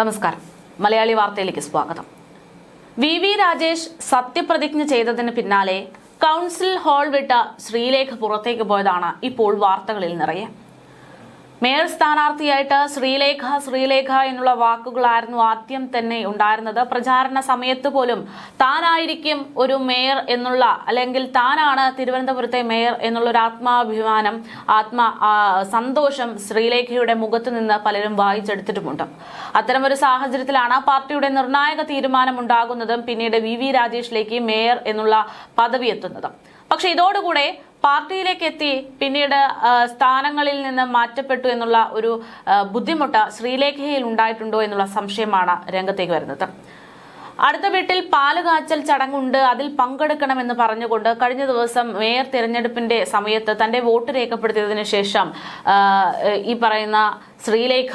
നമസ്കാരം. മലയാളി വാർത്തയിലേക്ക് സ്വാഗതം. വി വി രാജേഷ് സത്യപ്രതിജ്ഞ ചെയ്തതിന് പിന്നാലെ കൗൺസിൽ ഹാൾ വിട്ട ശ്രീലേഖ പുറത്തേക്ക് പോയതാണ് ഇപ്പോൾ വാർത്തകളിൽ നിറയെ. മേയർ സ്ഥാനാർത്ഥിയായിട്ട് ശ്രീലേഖ ശ്രീലേഖ എന്നുള്ള വാക്കുകളായിരുന്നു ആദ്യം തന്നെ ഉണ്ടായിരുന്നത്. പ്രചാരണ സമയത്ത് പോലും താനായിരിക്കും ഒരു മേയർ എന്നുള്ള അല്ലെങ്കിൽ താനാണ് തിരുവനന്തപുരത്തെ മേയർ എന്നുള്ള ഒരു ആത്മാഭിമാനം ആത്മ സന്തോഷം ശ്രീലേഖയുടെ മുഖത്ത് നിന്ന് പലരും വായിച്ചെടുത്തിട്ടുമുണ്ട്. അത്തരമൊരു സാഹചര്യത്തിലാണ് പാർട്ടിയുടെ നിർണായക തീരുമാനം ഉണ്ടാകുന്നതും പിന്നീട് വി രാജേഷിലേക്ക് മേയർ എന്നുള്ള പദവി എത്തുന്നതും. പക്ഷെ ഇതോടുകൂടെ പാർട്ടിയിലേക്ക് എത്തി പിന്നീട് സ്ഥാനങ്ങളിൽ നിന്ന് മാറ്റപ്പെട്ടു എന്നുള്ള ഒരു ബുദ്ധിമുട്ട് ശ്രീലേഖയിൽ ഉണ്ടായിട്ടുണ്ടോ എന്നുള്ള സംശയമാണ് രംഗത്തേക്ക് വരുന്നത്. അടുത്ത വീട്ടിൽ പാൽ കാച്ചൽ ചടങ്ങുണ്ട്. അതിൽ പങ്കെടുക്കണമെന്ന് പറഞ്ഞുകൊണ്ട് കഴിഞ്ഞ ദിവസം മേയർ തിരഞ്ഞെടുപ്പിന്റെ സമയത്ത് തന്റെ വോട്ട് രേഖപ്പെടുത്തിയതിനു ശേഷം ഈ പറയുന്ന ശ്രീലേഖ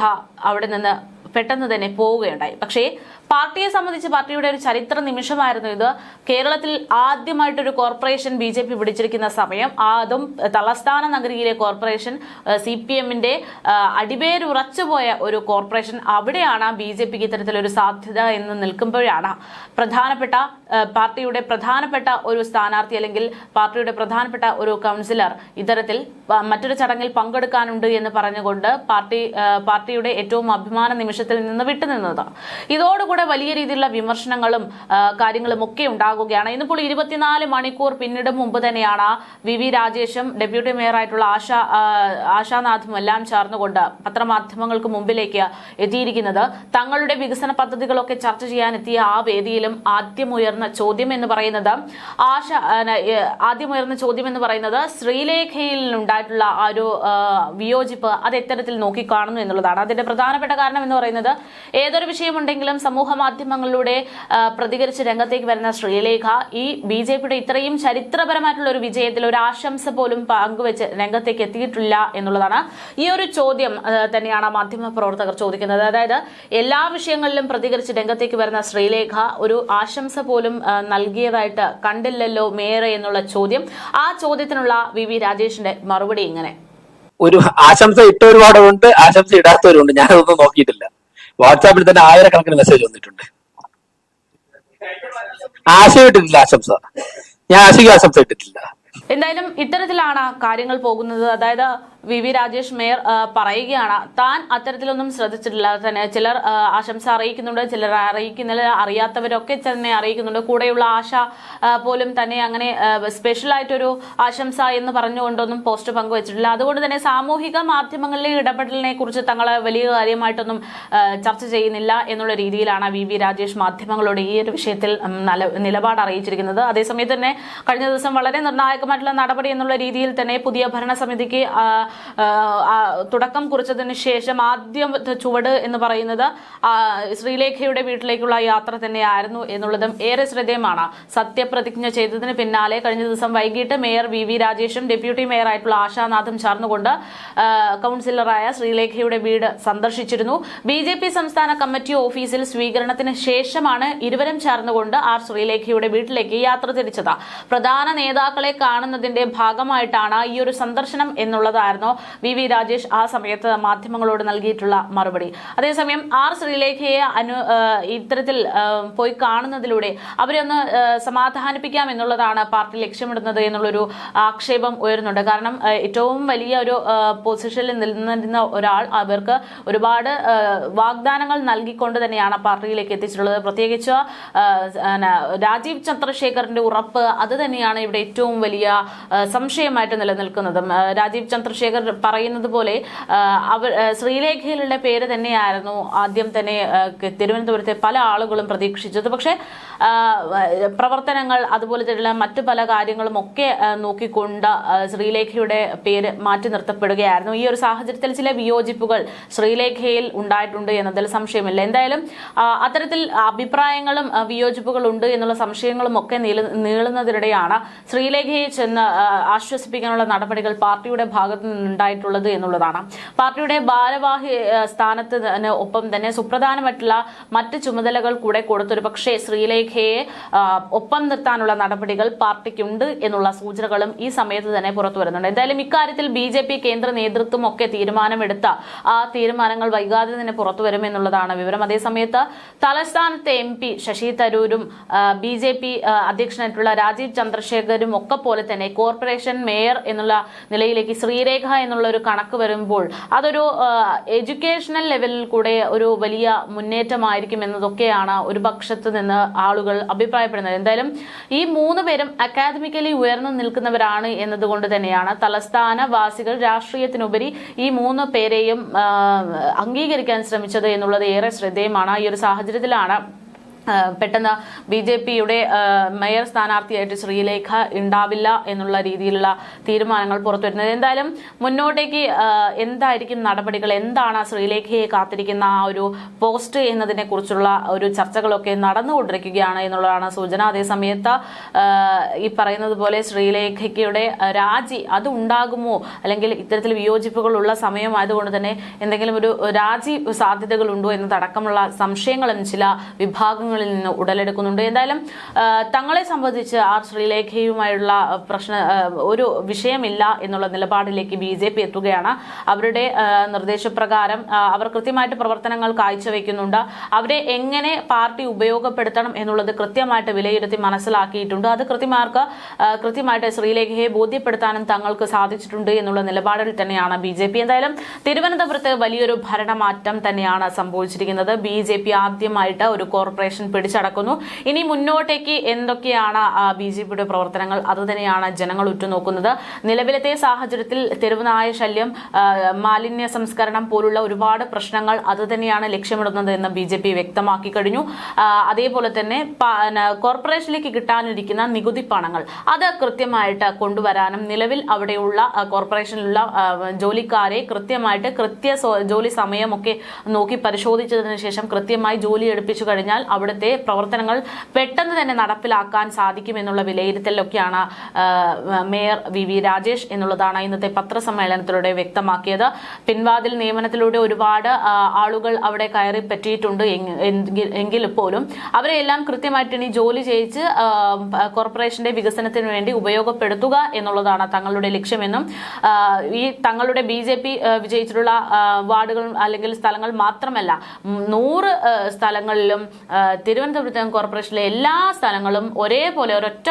അവിടെ നിന്ന് പെട്ടെന്ന് തന്നെ പോവുകയുണ്ടായി. പക്ഷേ പാർട്ടിയെ സംബന്ധിച്ച് പാർട്ടിയുടെ ഒരു ചരിത്ര നിമിഷമായിരുന്നു ഇത്. കേരളത്തിൽ ആദ്യമായിട്ടൊരു കോർപ്പറേഷൻ ബി ജെ പി പിടിച്ചിരിക്കുന്ന സമയം. അതും തലസ്ഥാന നഗരിയിലെ കോർപ്പറേഷൻ സി പി എമ്മിന്റെ അടിവേരുറച്ചുപോയ ഒരു കോർപ്പറേഷൻ അവിടെയാണ് ബി ജെ പിക്ക് ഇത്തരത്തിലൊരു സാധ്യത എന്ന് നിൽക്കുമ്പോഴാണ് പ്രധാനപ്പെട്ട പാർട്ടിയുടെ പ്രധാനപ്പെട്ട ഒരു സ്ഥാനാർത്ഥി അല്ലെങ്കിൽ പാർട്ടിയുടെ പ്രധാനപ്പെട്ട ഒരു കൗൺസിലർ ഇത്തരത്തിൽ മറ്റൊരു ചടങ്ങിൽ പങ്കെടുക്കാനുണ്ട് എന്ന് പറഞ്ഞുകൊണ്ട് പാർട്ടി പാർട്ടിയുടെ ഏറ്റവും അഭിമാന നിമിഷത്തിൽ നിന്ന് വിട്ടുനിന്നത്. ഇതോടുകൂടെ വലിയ രീതിയിലുള്ള വിമർശനങ്ങളും കാര്യങ്ങളും ഒക്കെ ഉണ്ടാകുകയാണ്. ഇന്നിപ്പോൾ ഇരുപത്തിനാല് മണിക്കൂർ പിന്നിട് മുമ്പ് തന്നെയാണ് വി വി രാജേഷും ഡെപ്യൂട്ടി മേയറായിട്ടുള്ള ആശാ ആശാനാഥും എല്ലാം ചേർന്നുകൊണ്ട് പത്രമാധ്യമങ്ങൾക്ക് മുമ്പിലേക്ക് എത്തിയിരിക്കുന്നത്. തങ്ങളുടെ വികസന പദ്ധതികളൊക്കെ ചർച്ച ചെയ്യാനെത്തിയ ആ വേദിയിലും ആദ്യം ഉയർന്ന ചോദ്യം എന്ന് പറയുന്നത് ആശ ആ, ന, ഏ, ആദ്യം ഉയർന്ന ചോദ്യം എന്ന് പറയുന്നത് ശ്രീലേഖയിൽ ഉണ്ടായിട്ടുള്ള ആ ഒരു വിയോജിപ്പ് അത് എത്തരത്തിൽ നോക്കിക്കാണുന്നു എന്നുള്ളതാണ്. അതിന്റെ പ്രധാനപ്പെട്ട കാരണം എന്ന് പറയുന്നത് ഏതൊരു വിഷയമുണ്ടെങ്കിലും സമൂഹ മാധ്യമങ്ങളിലൂടെ പ്രതികരിച്ച് രംഗത്തേക്ക് വരുന്ന ശ്രീലേഖ ഈ ബി ജെ പിയുടെ ഇത്രയും ചരിത്രപരമായിട്ടുള്ള ഒരു വിജയത്തിൽ ഒരു ആശംസ പോലും പങ്കുവെച്ച് രംഗത്തേക്ക് എത്തിയിട്ടില്ല എന്നുള്ളതാണ് ഈ ഒരു ചോദ്യം തന്നെയാണ് മാധ്യമ പ്രവർത്തകർ ചോദിക്കുന്നത്. അതായത് എല്ലാ വിഷയങ്ങളിലും പ്രതികരിച്ച് രംഗത്തേക്ക് വരുന്ന ശ്രീലേഖ ഒരു ആശംസ പോലും നൽകിയതായിട്ട് കണ്ടില്ലല്ലോ മേയറെ എന്നുള്ള ചോദ്യം. ആ ചോദ്യത്തിനുള്ള വി വി രാജേഷിന്റെ മറുപടി ഇങ്ങനെ. ഒരു ആശംസ ഇട്ട ഒരുപാടുണ്ട് ആശംസ ഇടാത്തവരുണ്ട് ഞാനതൊന്നും നോക്കിയിട്ടില്ല. വാട്സാപ്പിൽ തന്നെ ആയിരക്കണക്കിന് മെസ്സേജ് വന്നിട്ടുണ്ട്. ആശയം ഇട്ടിട്ടില്ല ആശംസ. ഞാൻ ആശയ്ക്ക് ആശംസ ഇട്ടിട്ടില്ല. എന്തായാലും ഇത്തരത്തിലാണ് കാര്യങ്ങൾ പോകുന്നത്. അതായത് വി വി രാജേഷ് മേയർ പറയുകയാണ്. താൻ അത്തരത്തിലൊന്നും ശ്രദ്ധിച്ചിട്ടില്ല. തന്നെ ചിലർ ആശംസ അറിയിക്കുന്നുണ്ട് ചിലർ അറിയിക്കുന്നില്ല അറിയാത്തവരൊക്കെ തന്നെ അറിയിക്കുന്നുണ്ട്. കൂടെയുള്ള ആശ പോലും തന്നെ അങ്ങനെ സ്പെഷ്യൽ ആയിട്ടൊരു ആശംസ എന്ന് പറഞ്ഞുകൊണ്ടൊന്നും പോസ്റ്റ് പങ്കുവച്ചിട്ടില്ല. അതുകൊണ്ട് തന്നെ സാമൂഹിക മാധ്യമങ്ങളിലെ ഇടപെടലിനെ കുറിച്ച് തങ്ങളെ വലിയ കാര്യമായിട്ടൊന്നും ചർച്ച ചെയ്യുന്നില്ല എന്നുള്ള രീതിയിലാണ് വി വി രാജേഷ് മാധ്യമങ്ങളോട് ഈ ഒരു വിഷയത്തിൽ നിലപാട് അറിയിച്ചിരിക്കുന്നത്. അതേസമയത്ത് തന്നെ കഴിഞ്ഞ ദിവസം വളരെ നിർണായകമായിട്ടുള്ള നടപടി എന്നുള്ള രീതിയിൽ തന്നെ പുതിയ ഭരണസമിതിക്ക് തുടക്കം കുറിച്ചതിന് ശേഷം ആദ്യം ചുവട് എന്ന് പറയുന്നത് ശ്രീലേഖയുടെ വീട്ടിലേക്കുള്ള യാത്ര തന്നെയായിരുന്നു എന്നുള്ളതും ഏറെ ശ്രദ്ധേയമാണ്. സത്യപ്രതിജ്ഞ ചെയ്തതിന് പിന്നാലെ കഴിഞ്ഞ ദിവസം വൈകിട്ട് മേയർ വി വി രാജേഷും ഡെപ്യൂട്ടി മേയറായിട്ടുള്ള ആശാനാഥും ചേർന്നുകൊണ്ട് കൗൺസിലറായ ശ്രീലേഖയുടെ വീട് സന്ദർശിച്ചിരുന്നു. ബി ജെ പി സംസ്ഥാന കമ്മിറ്റി ഓഫീസിൽ സ്വീകരണത്തിന് ശേഷമാണ് ഇരുവരും ചേർന്നുകൊണ്ട് ആർ ശ്രീലേഖയുടെ വീട്ടിലേക്ക് യാത്ര തിരിച്ചത്. പ്രധാന നേതാക്കളെ കാണുന്നതിന്റെ ഭാഗമായിട്ടാണ് ഈ ഒരു സന്ദർശനം എന്നുള്ളതായിരുന്നു വി വി രാജേഷ് ആ സമയത്ത് മാധ്യമങ്ങളോട് നൽകിയിട്ടുള്ള മറുപടി. അതേസമയം ആർ ശ്രീലേഖയെ അനു ഇത്തരത്തിൽ പോയി കാണുന്നതിലൂടെ അവരെ ഒന്ന് സമാധാനിപ്പിക്കാം എന്നുള്ളതാണ് പാർട്ടി ലക്ഷ്യമിടുന്നത് എന്നുള്ളൊരു ആക്ഷേപം ഉയരുന്നുണ്ട്. കാരണം ഏറ്റവും വലിയ ഒരു പൊസിഷനിൽ നിന്നിരുന്ന ഒരാൾ അവർക്ക് ഒരുപാട് വാഗ്ദാനങ്ങൾ നൽകിക്കൊണ്ട് തന്നെയാണ് പാർട്ടിയിലേക്ക് എത്തിച്ചിട്ടുള്ളത്. പ്രത്യേകിച്ച് രാജീവ് ചന്ദ്രശേഖറിന്റെ ഉറപ്പ് അത് തന്നെയാണ് ഇവിടെ ഏറ്റവും വലിയ സംശയമായിട്ട് നിലനിൽക്കുന്നതും. രാജീവ് ചന്ദ്രശേഖർ പറയുന്നത് പോലെ അവർ ശ്രീലേഖയിലുള്ള പേര് തന്നെയായിരുന്നു ആദ്യം തന്നെ തിരുവനന്തപുരത്തെ പല ആളുകളും പ്രതീക്ഷിച്ചത്. പക്ഷേ പ്രവർത്തനങ്ങൾ അതുപോലെ തന്നെ മറ്റു പല കാര്യങ്ങളും ഒക്കെ നോക്കിക്കൊണ്ട് ശ്രീലേഖയുടെ പേര് മാറ്റി നിർത്തപ്പെടുകയായിരുന്നു. ഈ ഒരു സാഹചര്യത്തിൽ ചില വിയോജിപ്പുകൾ ശ്രീലേഖയിൽ ഉണ്ടായിട്ടുണ്ട് എന്നതിൽ സംശയമില്ല. എന്തായാലും അത്തരത്തിൽ അഭിപ്രായങ്ങളും വിയോജിപ്പുകളും ഉണ്ട് എന്നുള്ള സംശയങ്ങളും ഒക്കെ നീള- നീളുന്നതിനിടെയാണ് ശ്രീലേഖയെ ചെന്ന് ആശ്വസിപ്പിക്കാനുള്ള നടപടികൾ പാർട്ടിയുടെ ഭാഗത്തു നിന്ന് ഉണ്ടായിട്ടുള്ളത് എന്നുള്ളതാണ്. പാർട്ടിയുടെ ഭാരവാഹി സ്ഥാനത്ത് ഒപ്പം തന്നെ സുപ്രധാനമായിട്ടുള്ള മറ്റ് ചുമതലകൾ കൂടെ കൊടുത്തൊരു പക്ഷേ ശ്രീലേഖയെ ഒപ്പം നിർത്താനുള്ള നടപടികൾ പാർട്ടിക്കുണ്ട് എന്നുള്ള സൂചനകളും ഈ സമയത്ത് തന്നെ പുറത്തു വരുന്നുണ്ട്. എന്തായാലും ഇക്കാര്യത്തിൽ ബി ജെ പി കേന്ദ്ര നേതൃത്വം ഒക്കെ തീരുമാനമെടുത്ത ആ തീരുമാനങ്ങൾ വൈകാതെ തന്നെ പുറത്തു വരും എന്നുള്ളതാണ് വിവരം. അതേസമയത്ത് തലസ്ഥാനത്തെ എം പി ശശി തരൂരും ബി ജെ പി അധ്യക്ഷനായിട്ടുള്ള രാജീവ് ചന്ദ്രശേഖരും ഒക്കെ പോലെ തന്നെ കോർപ്പറേഷൻ മേയർ എന്നുള്ള നിലയിലേക്ക് ശ്രീരേഖ എന്നുള്ള ഒരു കണക്ക് വരുമ്പോൾ അതൊരു എഡ്യൂക്കേഷണൽ ലെവലിൽ കൂടെ ഒരു വലിയ മുന്നേറ്റമായിരിക്കും എന്നതൊക്കെയാണ് ഒരു പക്ഷത്ത് നിന്ന് ആളുകൾ അഭിപ്രായപ്പെടുന്നത്. എന്തായാലും ഈ മൂന്ന് പേരും അക്കാദമിക്കലി ഉയർന്നു നിൽക്കുന്നവരാണ് എന്നതുകൊണ്ട് തന്നെയാണ് തലസ്ഥാന വാസികൾ രാഷ്ട്രീയത്തിനുപരി ഈ മൂന്ന് പേരെയും അംഗീകരിക്കാൻ ശ്രമിച്ചത് എന്നുള്ളത് ഏറെ ശ്രദ്ധേയമാണ്. ഈ ഒരു സാഹചര്യത്തിലാണ് പെട്ടെന്ന് ബി ജെ പിയുടെ മേയർ സ്ഥാനാർത്ഥിയായിട്ട് ശ്രീലേഖ ഉണ്ടാവില്ല എന്നുള്ള രീതിയിലുള്ള തീരുമാനങ്ങൾ പുറത്തു വരുന്നത് എന്തായാലും മുന്നോട്ടേക്ക് എന്തായിരിക്കും നടപടികൾ? എന്താണ് ശ്രീലേഖയെ കാത്തിരിക്കുന്ന ആ ഒരു പോസ്റ്റ് എന്നതിനെ കുറിച്ചുള്ള ഒരു ചർച്ചകളൊക്കെ നടന്നുകൊണ്ടിരിക്കുകയാണ് എന്നുള്ളതാണ് സൂചന. അതേസമയത്ത് ഈ പറയുന്നത് പോലെ ശ്രീലേഖയ്ക്കയുടെ രാജി അത് ഉണ്ടാകുമോ അല്ലെങ്കിൽ ഇത്തരത്തിൽ വിയോജിപ്പുകളുള്ള സമയമായതുകൊണ്ട് തന്നെ എന്തെങ്കിലും ഒരു രാജി സാധ്യതകളുണ്ടോ എന്നതടക്കമുള്ള സംശയങ്ങളും ചില വിഭാഗങ്ങളിൽ നിന്ന് ഉടലെടുക്കുന്നുണ്ട്. എന്തായാലും തങ്ങളെ സംബന്ധിച്ച് ആർ ശ്രീലേഖയുമായുള്ള പ്രശ്ന ഒരു വിഷയമില്ല എന്നുള്ള നിലപാടിലേക്ക് ബി ജെ പി എത്തുകയാണ്. അവരുടെ നിർദ്ദേശപ്രകാരം അവർ കൃത്യമായിട്ട് പ്രവർത്തനങ്ങൾ കാഴ്ചവെക്കുന്നുണ്ട്. അവരെ എങ്ങനെ പാർട്ടി ഉപയോഗപ്പെടുത്തണം എന്നുള്ളത് കൃത്യമായിട്ട് വിലയിരുത്തി മനസ്സിലാക്കിയിട്ടുണ്ട്. അത് കൃത്യമാർക്ക് കൃത്യമായിട്ട് ശ്രീലേഖയെ ബോധ്യപ്പെടുത്താനും തങ്ങൾക്ക് സാധിച്ചിട്ടുണ്ട് എന്നുള്ള നിലപാടിൽ തന്നെയാണ് ബി ജെ പി. എന്തായാലും തിരുവനന്തപുരത്ത് വലിയൊരു ഭരണമാറ്റം തന്നെയാണ് സംഭവിച്ചിരിക്കുന്നത്. ബി ജെ പി ആദ്യമായിട്ട് ഒരു കോർപ്പറേഷൻ പിടിച്ചടക്കുന്നു. ഇനി മുന്നോട്ടേക്ക് എന്തൊക്കെയാണ് ബി ജെ പിയുടെ പ്രവർത്തനങ്ങൾ? അതുതന്നെയാണ് ജനങ്ങൾ ഉറ്റുനോക്കുന്നത്. നിലവിലത്തെ സാഹചര്യത്തിൽ തെരുവുനായ ശല്യം മാലിന്യ സംസ്കരണം പോലുള്ള ഒരുപാട് പ്രശ്നങ്ങൾ അത് തന്നെയാണ് ലക്ഷ്യമിടുന്നത് എന്ന് ബി ജെ പി വ്യക്തമാക്കി കഴിഞ്ഞു. അതേപോലെ തന്നെ കോർപ്പറേഷനിലേക്ക് കിട്ടാനിരിക്കുന്ന നികുതി പണങ്ങൾ അത് കൃത്യമായിട്ട് കൊണ്ടുവരാനും നിലവിൽ അവിടെയുള്ള കോർപ്പറേഷനിലുള്ള ജോലിക്കാരെ കൃത്യമായിട്ട് കൃത്യ ജോലി സമയമൊക്കെ നോക്കി പരിശോധിച്ചതിന് ശേഷം കൃത്യമായി ജോലി എടുപ്പിച്ചു കഴിഞ്ഞാൽ അവിടുത്തെ പ്രവർത്തനങ്ങൾ പെട്ടെന്ന് തന്നെ നടപ്പിലാക്കാൻ സാധിക്കുമെന്നുള്ള വിലയിരുത്തലിലൊക്കെയാണ് മേയർ വി വി രാജേഷ് എന്നുള്ളതാണ് ഇന്നത്തെ പത്രസമ്മേളനത്തിലൂടെ വ്യക്തമാക്കിയത്. പിൻവാതിൽ നിയമനത്തിലൂടെ ഒരുപാട് ആളുകൾ അവിടെ കയറി പറ്റിയിട്ടുണ്ട്. എങ്കിൽ- പോലും അവരെല്ലാം കൃത്യമായിട്ട് ഇനി ജോലി ചെയ്യിച്ച് കോർപ്പറേഷന്റെ വികസനത്തിന് വേണ്ടി ഉപയോഗപ്പെടുത്തുക എന്നുള്ളതാണ് തങ്ങളുടെ ലക്ഷ്യമെന്നും ഈ തങ്ങളുടെ ബി ജെ പി വിജയിച്ചിട്ടുള്ള വാർഡുകൾ അല്ലെങ്കിൽ സ്ഥലങ്ങൾ മാത്രമല്ല നൂറ് സ്ഥലങ്ങളിലും തിരുവനന്തപുരത്ത് കോർപ്പറേഷനിലെ എല്ലാ സ്ഥലങ്ങളും ഒരേപോലെ ഒരൊറ്റ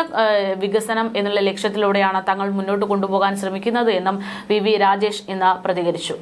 വികസനം എന്നുള്ള ലക്ഷ്യത്തിലൂടെയാണ് തങ്ങൾ മുന്നോട്ട് കൊണ്ടുപോകാൻ ശ്രമിക്കുന്നത് എന്നും വി വി രാജേഷ് ഇന്ന് പ്രതികരിച്ചു.